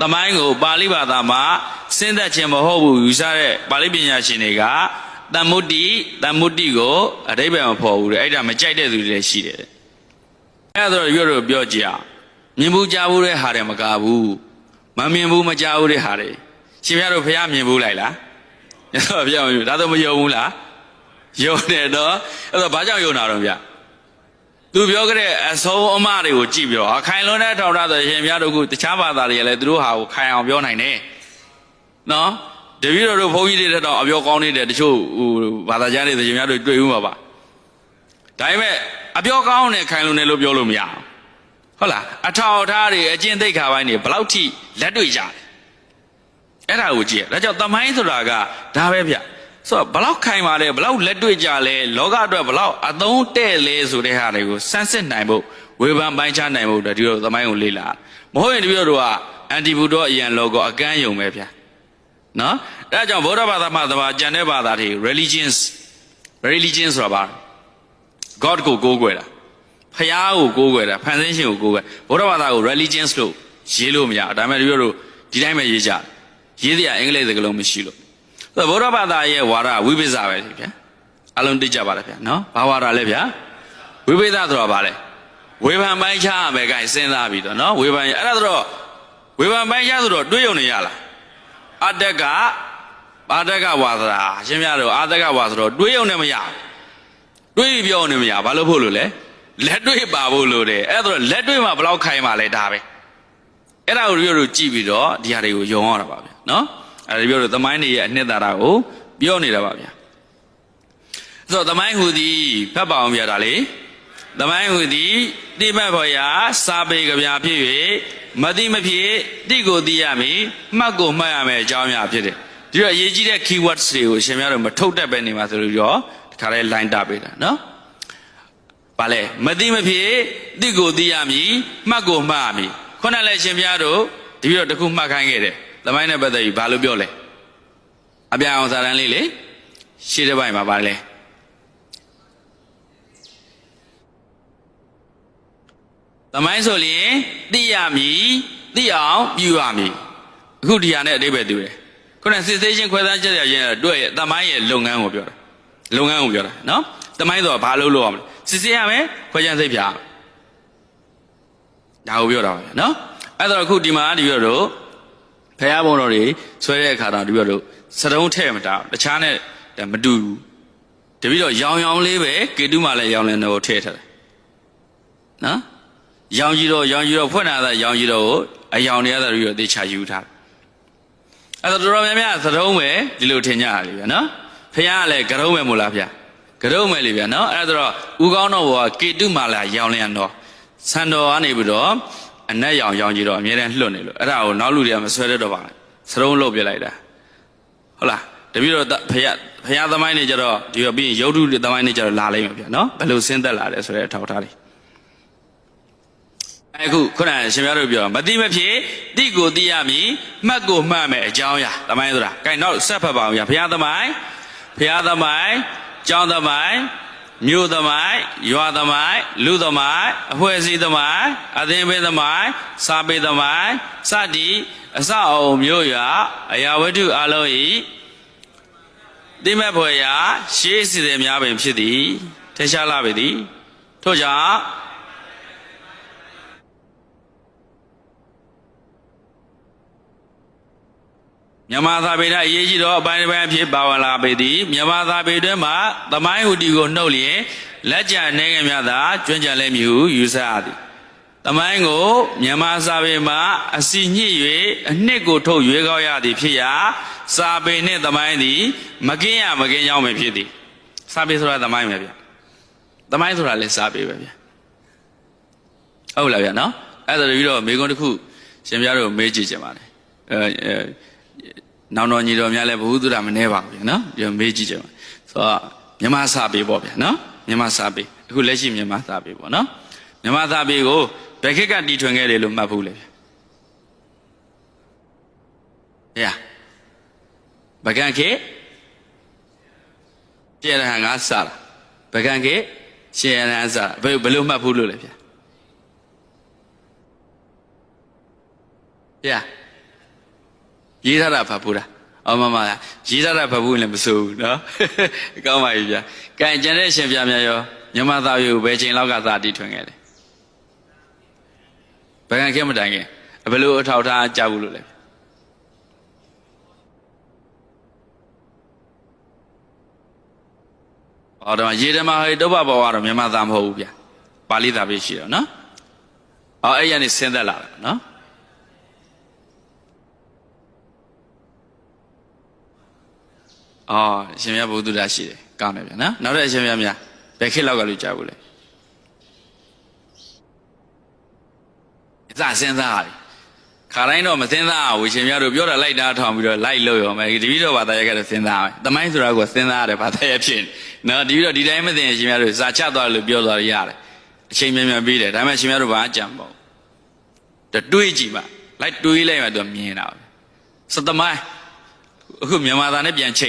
သမိုင်းကိုပါဠိဘာသာမှာစဉ်းသက်ခြင်းမဟုတ်ဘူးယူဆတဲ့ပါဠိပညာရှင်တွေကတမ္မုတ္တိတမ္မုတ္တိကိုအဓိပ္ပာယ်မဖော်ဘူးတဲ့အဲ့ဒါမကြိုက်တဲ့သူတွေလည်းရှိတယ်တဲ့အဲ့ဒါတော့ရွတ်လို့ပြောကြည့်အောင်မြင်ဘူးကြားဘူးတဲ့ဟာတွေမကဘူးမမြင်ဘူးမကြားဘူးတဲ့ဟာတွေရှင်ပြတို့ဖះမြင်ဘူးလိုက်လားညတော့ပြောင်းယူဒါတော့မယုံဘူးလားယုံတယ်တော့အဲ့တော့ဘာကြောင့်ယုံတာတော့ဗျ သူပြောကြတဲ့အဆုံးအမတွေကိုကြည့်ပြောအခိုင်လွန်တဲ့ထောက်ထားဆိုရှင်ပြတို့ကတခြားဘာသာတွေကလည်းသူတို့ဟာကိုခိုင်အောင်ပြောနိုင်တယ်နော်တပည့်တော်တို့ဘုန်းကြီးတွေတော့အပြောကောင်းနေတယ်တချို့ဟိုဘာသာကြားတွေဆိုရှင်ပြတို့တွေ့ဦးမှာပါဒါပေမဲ့အပြောကောင်းနဲ့ခိုင်လွန်တယ်လို့ပြောလို့မရအောင်ဟုတ်လားအထောက်အထားတွေအကျင့်သိက္ခာပိုင်းတွေဘယ်လောက်ထိလက်တွေ့ကြလဲအဲ့ဒါကိုကြည့်ရဒါကြောင့်သမိုင်းဆိုတာကဒါပဲဗျ ဆိုတော့ဘယ်လောက်ခိုင်ပါလဲဘယ်လောက်လက်တွေ့ကြလဲလောကအတွက်ဘယ်လောက်အသုံးတဲ့လဲဆိုတဲ့ဟာတွေကိုစမ်းစစ်နိုင်ဖို့ဝေဖန်ပိုင်းခြားနိုင်ဖို့အတွက်ဒီလိုသမိုင်းကိုလေ့လာမဟုတ်ရင်တပည့်တော်တို့ကအန်တီဘူတော့အရန်လောကအကန့်ယုံပဲဗျနော်ဒါကြောင့်ဗုဒ္ဓဘာသာမှာသဘာကျန်တဲ့ဘာသာတွေ religions religion ဆိုတာပါ God ကိုကိုးကွယ်တာဖះကိုကိုးကွယ်တာဖန်ဆင်းရှင်ကိုကိုးကွယ်ဗုဒ္ဓဘာသာကို religions လို့ရေးလို့မရဒါပေမဲ့တပည့်တော်တို့ဒီတိုင်းပဲရေးကြတယ်ရေးစရာအင်္ဂလိပ်စကားလုံးမရှိလို့ဆိုတော့ ဗုဒ္ဓဘာသာရဲ့ဝါဒဝိပဿနာပဲဗျာအလုံးသိကြပါလားဗျာနော်ဘာဝါဒလဲဗျာဝိပဿနာဆိုတာဘာလဲဝေဖန်ပိုင်းခြားရမယ်ခိုင်စဉ်းစားပြီးတော့နော်ဝေဖန်အဲ့ဒါဆိုတော့ဝေဖန်ပိုင်းခြားဆိုတော့တွေးရုံနေရလားအတ္တကအာတကဝါသရာအရှင်မြတ်တို့အာတကဝါဆိုတော့တွေးရုံနဲ့မရဘူးတွေးပြီးပြောနေမရဘာလို့ဖို့လို့လဲလက်တွေ့ပါဖို့လို့တယ်အဲ့ဒါဆိုတော့လက်တွေ့မှာဘယ်လောက်ခိုင်ပါလဲဒါပဲအဲ့ဒါကိုတို့တို့ကြည့်ပြီးတော့ဒီဟာတွေကိုယုံရတာပါဗျာနော် အဲ့ဒါပြောလို့သမိုင်းတွေရဲ့အနှစ်သာရကိုပြောနေတာပါဗျာဆိုတော့သမိုင်းဟူသည်ဖတ်ပါအောင်ဗျာဒါလေသမိုင်းဟူသည်တိမတ်ဖော်ရာစာပေကြပြဖြစ်၍မတိမဖြစ်တိကိုသိရမည်မှတ်ကိုမှတ်ရမယ်အကြောင်းအရာဖြစ်တယ်ဒီတော့အရေးကြီးတဲ့ keywords တွေကိုရှင်များတို့မထုတ်တတ်ပဲနေမှာဆိုလို့ရောဒီခါလေး line တာပေးတာနော်ဘာလဲမတိမဖြစ်တိကိုသိရမည်မှတ်ကိုမှတ်ရမည်ခုနလည်းရှင်များတို့ဒီပြီးတော့တခုမှတ်ခိုင်းခဲ့တယ် သမိုင်းနဲ့ပတ်သက်ပြီးဘာလို့ပြောလဲအပြအောင်စာတန်းလေးလေရှေ့တစ်ပိုင်းမှာပါလဲသမိုင်းဆိုရင်သိရမည်သိအောင်ပြုရမည်အခုဒီဟာနဲ့အတိပ္ပယ်တူတယ်ခုနစစ်သေးချင်းခွဲသားချက်ရခြင်းတို့ရဲ့သမိုင်းရဲ့လုပ်ငန်းကိုပြောတာလုပ်ငန်းကိုပြောတာနော်သမိုင်းဆိုတာဘာလို့လုပ်ရမလဲစစ်ဆေးရမယ်ခွဲခြမ်းစိတ်ဖြာဒါကိုပြောတာပါဗျာနော်အဲ့တော့အခုဒီမှာဒီပြောတော့ ဖះဘုံတော်တွေဆွဲတဲ့အခါတော့ဒီပြောတော့စတုံးထဲ့မတာတခြားနဲ့မတူဘူးတပည့်တော့ရောင်ရောင်လေးပဲကေတုမှလည်းရောင်လင်းတော့ထည့်ထားတယ်နော်ရောင်ကြီးတော့ရောင်ကြီးတော့ဖွင့်လာတဲ့ရောင်ကြီးတော့ကိုအယောင်တွေရတဲ့ပြီးတော့တေချာယူထားတယ်အဲ့တော့တော်တော်များများသတုံးပဲဒီလိုထင်ကြရလေဗျာနော်ဖះကလည်းကရုံးပဲမို့လားဗျာကရုံးပဲလေဗျာနော်အဲ့ဒါတော့ဥကောင်းတော်ဘောကကေတုမှလည်းရောင်လင်းတော့ဆန်တော်ကနေပြီးတော့ အနက်ရောင်ရောင်ကြီးတော့အမြဲတမ်းလွတ်နေလို့အဲ့ဒါကိုနောက်လူတွေကမဆွဲတတ်တော့ပါနဲ့စရုံးလုတ်ပြလိုက်တာဟုတ်လားတပည့်တော်ဖះဖះသမိုင်းနေကြတော့ဒီတော့ပြီးရင်ရုပ်တုသမိုင်းနေကြတော့လာလိမ့်မယ်ဗျာနော်ဘယ်လိုဆင်းသက်လာတယ်ဆိုတဲ့အထောက်အထားလေးအခုခုနကရှင်များတို့ပြောမတိမဖြစ်တိကိုသိရမည်မှတ်ကိုမှတ်မယ်အကြောင်းအရာသမိုင်းဆိုတာကဲနောက်ဆက်ဖတ်ပါအောင်ဗျာဘုရားသမိုင်းဘုရားသမိုင်းကျောင်းသမိုင်း မြို့သမိုင်းရွာသမိုင်းလူသမိုင်းအဖွဲ့အစည်းသမိုင်းအသင်းပင်သမိုင်းစာပေသမိုင်းစသည်အစအုံမြို့ရွာအရာဝတ္ထုအလုံးဤတိမဲ့ဖွယ်ရာရှေးစီစဉ်များပင်ဖြစ်သည်ထေရှားလာပေသည်ထို့ကြောင့် မြန်မာသာပေ၌အရေးကြီးသောအပိုင်းတစ်ပိုင်းအဖြစ်ပါဝင်လာပေသည်မြန်မာသာပေတွင်မှသမိုင်းဟူတီကိုနှုတ်လျင်လက်ကျန်နေငယ်များသာကျွမ်းကြံလဲမည်ဟုယူဆရသည်သမိုင်းကိုမြန်မာစာပေမှာအစီညှစ်၍အနှစ်ကိုထုတ်ရွေးကောက်ရသည်ဖြစ်ရာစာပေနှင့်သမိုင်းသည် မကင်းရမကင်းကြောင်းပဲဖြစ်သည်စာပေဆိုတာသမိုင်းပဲဗျသမိုင်းဆိုတာလည်းစာပေပဲဗျဟုတ်လားဗျနော်အဲ့ဒါပြီးတော့မေကွန်းတစ်ခုရှင်ပြားတို့မေးကြည့်ကြပါလေအဲ နောင်တော်ညီတော်များလည်းဘုဟုတုဒ္ဓမနှဲပါဘူးဗျာနော်ဒီမေးကြည့်ကြပါဆိုတော့မြန်မာစာပေပေါ့ဗျာနော်မြန်မာစာပေအခုလက်ရှိမြန်မာစာပေပေါ့နော်မြန်မာစာပေကိုဘယ်ခေတ်ကတီထွင်ခဲ့တယ်လို့မှတ်ဘူးလေဗျာဗကန်ခေရှေရဟန်ကစလာဗကန်ခေရှေရဟန်စဘယ်ဘယ်လိုမှတ်ဘူးလို့လဲဗျာဗျာ ရေးထားတာဖတ်ဖို့တာအော်မမလားရေးထားတာဖတ်ဖို့လည်းမစိုးဘူးနော်ကောင်းပါပြီဗျာကဲကျန်တဲ့အရှင်ပြမြတ်ရောမြန်မာသားရိုးဘယ်ချိန်လောက်ကသာတီထွင်ခဲ့လဲဘယ်ကခဲမတိုင်ခင်ဘယ်လိုအထောက်ထားကြဘူးလို့လဲဟောတော့ရေဓမ္မဟိတုပ္ပဘောကတော့မြန်မာသားမဟုတ်ဘူးဗျာပါဠိသားပဲရှိတော့နော်ဟောအဲ့ရနေဆင်းသက်လာတယ်နော် အော်အရှင်မြတ်ဘုဒ္ဓတာရှိတယ်ကောင်းတယ်ဗျာနော်နောက်တဲ့အရှင်မြတ်များဘယ်ခေတ်လောက်ကလို့ကြားဘူးလဲအစစဉ်းစားရတယ်ခါတိုင်းတော့မစဉ်းစားဘူးရှင်မြတ်တို့ပြောတာလိုက်တာထောင်ပြီးတော့လိုက်လို့ရောမယ်တပည့်တော်ဘာသာရက်ကတော့စဉ်းစားမယ်တမိုင်းဆိုတာကစဉ်းစားရတယ်ဘာသာရက်ဖြစ်နေနော်တပည့်တော်ဒီတိုင်းမသိရင်ရှင်မြတ်တို့စာချသွားလို့ပြောသွားရရတယ်အချိန်မြန်မြန်ပြီးတယ်ဒါပေမဲ့ရှင်မြတ်တို့ဘာကြံပေါ့တတွေးကြည့်ပါလိုက်တွေးလိုက်မှသူမြင်တာပဲစသမိုင်းအခုမြန်မာသားနဲ့ပြန်ချိန်